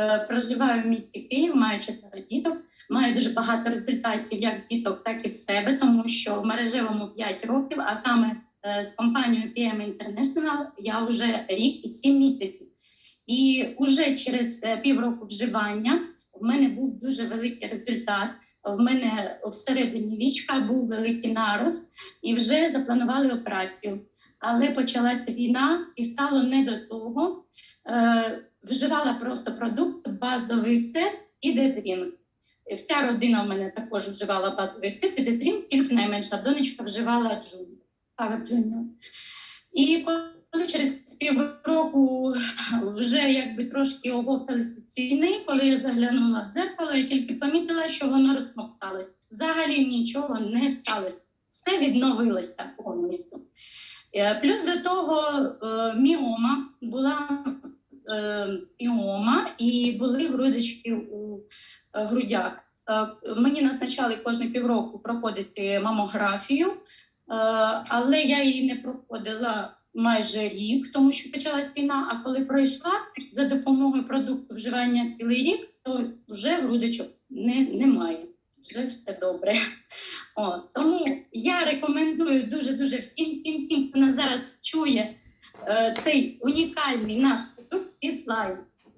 Е, Проживаю в місті Київ, маю четверо діток. Маю дуже багато результатів як діток, так і в себе, тому що в мережевому 5 років, а саме е, з компанією PM International я вже рік і 7 місяців. І вже через е, півроку вживання в мене був дуже великий результат. В мене всередині вічка був великий нарост, і вже запланували операцію. Але почалася війна і стало не до того. Е, вживала просто продукт базовий сет і дедрінг. Вся родина в мене також вживала базовий сет і дедрінг, тільки найменша донечка вживала джун. І коли через півроку вже якби трошки оговталися ціни, коли я заглянула в дзеркало, я тільки помітила, що воно розсмокталось. Взагалі нічого не сталося. Все відновилося повністю. Е, Плюс до того е, міома була е, і були грудочки у е, грудях. Е, Мені назначали кожні півроку проходити мамографію, е, але я її не проходила майже рік, тому що почалась війна. А коли пройшла за допомогою продукту вживання цілий рік, то вже грудочок не, немає. Вже все добре. О, тому я рекомендую дуже дуже всім, всім, всім, хто нас зараз чує цей унікальний наш продукт від.